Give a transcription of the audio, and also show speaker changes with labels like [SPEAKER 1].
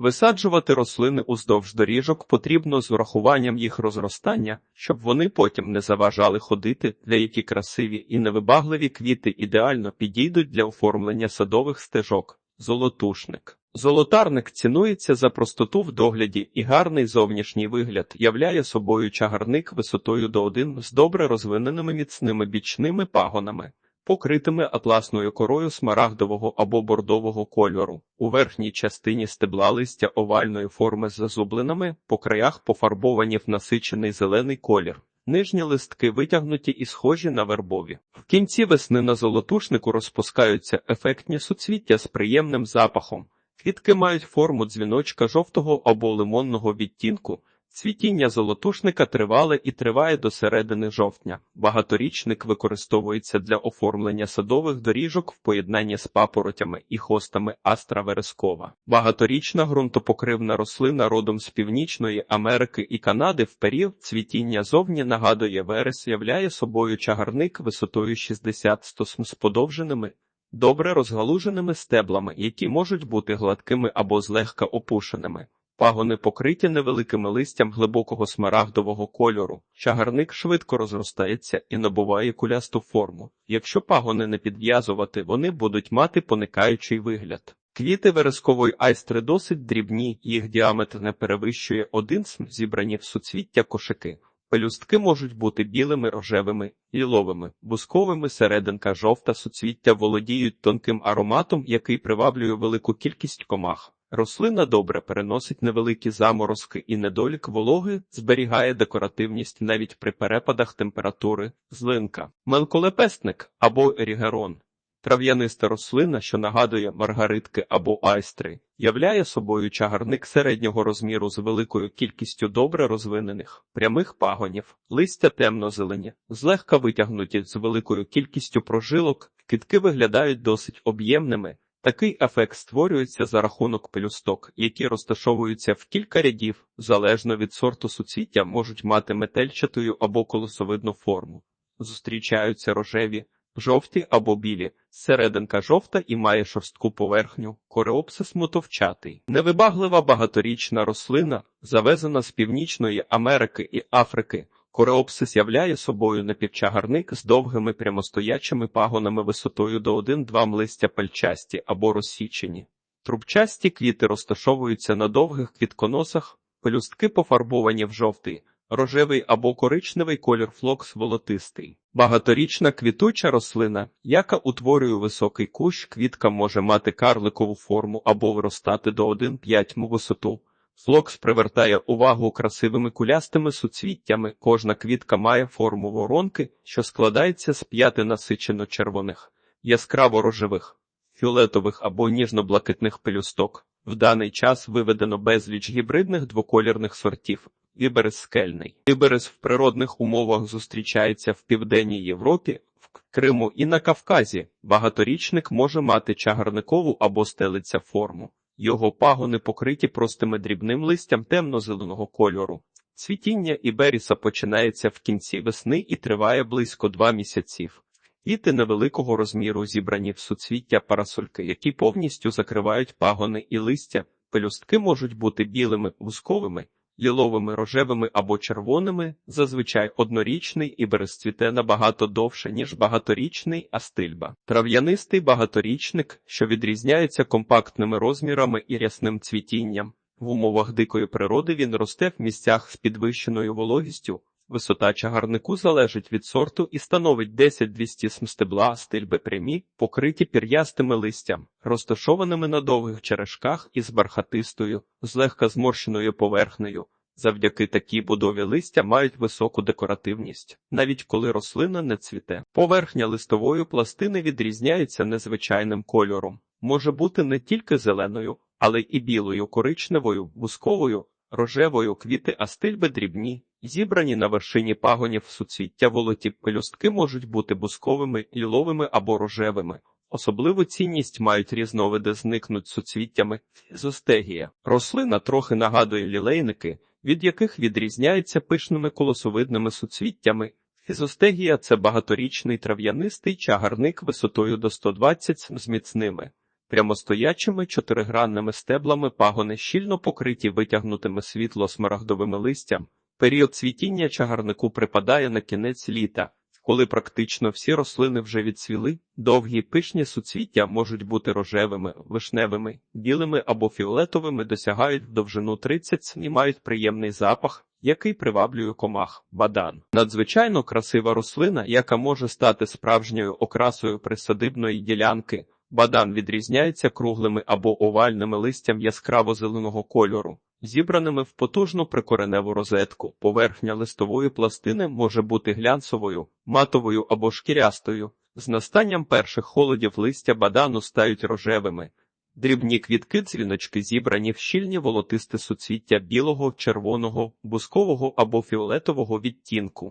[SPEAKER 1] Висаджувати рослини уздовж доріжок потрібно з урахуванням їх розростання, щоб вони потім не заважали ходити, деякі красиві і невибагливі квіти ідеально підійдуть для оформлення садових стежок. Золотушник. Золотарник цінується за простоту в догляді і гарний зовнішній вигляд, являє собою чагарник висотою до один з добре розвиненими міцними бічними пагонами, покритими атласною корою смарагдового або бордового кольору. У верхній частині стебла листя овальної форми з зазубленими, по краях пофарбовані в насичений зелений колір. Нижні листки витягнуті і схожі на вербові. В кінці весни на золотушнику розпускаються ефектні суцвіття з приємним запахом. Квітки мають форму дзвіночка жовтого або лимонного відтінку. Цвітіння золотушника тривале і триває до середини жовтня. Багаторічник використовується для оформлення садових доріжок в поєднанні з папоротями і хостами астра верескова. Багаторічна ґрунтопокривна рослина родом з Північної Америки і Канади в період цвітіння зовні нагадує верес, являє собою чагарник висотою 60-100 см з подовженими, добре розгалуженими стеблами, які можуть бути гладкими або злегка опушеними. Пагони покриті невеликими листям глибокого смарагдового кольору. Чагарник швидко розростається і набуває кулясту форму. Якщо пагони не підв'язувати, вони будуть мати поникаючий вигляд. Квіти верескової айстри досить дрібні, їх діаметр не перевищує один см, зібрані в суцвіття кошики. Пелюстки можуть бути білими, рожевими, ліловими, бусковими, серединка жовта суцвіття володіють тонким ароматом, який приваблює велику кількість комах. Рослина добре переносить невеликі заморозки і недолік вологи, зберігає декоративність навіть при перепадах температури, злинка, мелколепестник або ерігерон. Трав'яниста рослина, що нагадує маргаритки або айстри, являє собою чагарник середнього розміру з великою кількістю добре розвинених прямих пагонів, листя темно-зелені, злегка витягнуті з великою кількістю прожилок, квітки виглядають досить об'ємними. Такий ефект створюється за рахунок пелюсток, які розташовуються в кілька рядів, залежно від сорту суцвіття, можуть мати метельчатою або колосовидну форму. Зустрічаються рожеві, жовті або білі, серединка жовта і має шорстку поверхню, кореопсис мотовчатий. Невибаглива багаторічна рослина, завезена з Північної Америки і Африки. Кореопсис являє собою напівчагарник з довгими прямостоячими пагонами висотою до 1-2 листя пальчасті або розсічені. Трубчасті квіти розташовуються на довгих квітконосах, пелюстки пофарбовані в жовтий, рожевий або коричневий колір флокс волотистий. Багаторічна квітуча рослина, яка утворює високий кущ, квітка може мати карликову форму або виростати до 1,5 м висоту. Флокс привертає увагу красивими кулястими суцвіттями. Кожна квітка має форму воронки, що складається з п'яти насичено червоних, яскраво рожевих, фіолетових або ніжно-блакитних пелюсток. В даний час виведено безліч гібридних двоколірних сортів. Іберес скельний. Іберес в природних умовах зустрічається в Південній Європі, в Криму і на Кавказі. Багаторічник може мати чагарникову або стелиця форму. Його пагони покриті простими дрібним листям темно-зеленого кольору. Цвітіння іберіса починається в кінці весни і триває близько два місяців. Квіти невеликого розміру зібрані в суцвіття парасольки, які повністю закривають пагони і листя. Пелюстки можуть бути білими, вузковими, ліловими, рожевими або червоними. Зазвичай однорічний і безцвіте набагато довше, ніж багаторічний астильба. Трав'янистий багаторічник, що відрізняється компактними розмірами і рясним цвітінням. В умовах дикої природи він росте в місцях з підвищеною вологістю. Висота чагарнику залежить від сорту і становить 10-200 см стебла, стильби прямі, покриті пір'ястими листям, розташованими на довгих черешках із бархатистою, злегка зморщеною поверхнею. Завдяки такій будові листя мають високу декоративність, навіть коли рослина не цвіте. Поверхня листової пластини відрізняється незвичайним кольором, може бути не тільки зеленою, але і білою, коричневою, вузковою, рожевою квіти, а стильби дрібні. Зібрані на вершині пагонів суцвіття волоті пелюстки можуть бути бусковими, ліловими або рожевими. Особливу цінність мають різновиди зникнуть суцвіттями фізостегія. Рослина трохи нагадує лілейники, від яких відрізняється пишними колосовидними суцвіттями. Фізостегія це багаторічний трав'янистий чагарник висотою до 120 см з міцними, Прямостоячими чотиригранними стеблами пагони щільно покриті витягнутими світло-смарагдовими листям. Період цвітіння чагарнику припадає на кінець літа, коли практично всі рослини вже відцвіли. Довгі пишні суцвіття можуть бути рожевими, вишневими, білими або фіолетовими, досягають довжину 30 см і мають приємний запах, який приваблює комах. Бадан надзвичайно красива рослина, яка може стати справжньою окрасою присадибної ділянки. Бадан відрізняється круглими або овальними листям яскраво-зеленого кольору, зібраними в потужну прикореневу розетку. Поверхня листової пластини може бути глянцевою, матовою або шкірястою. З настанням перших холодів листя бадану стають рожевими. Дрібні квітки дзвіночки зібрані в щільні волотисте суцвіття білого, червоного, бускового або фіолетового відтінку.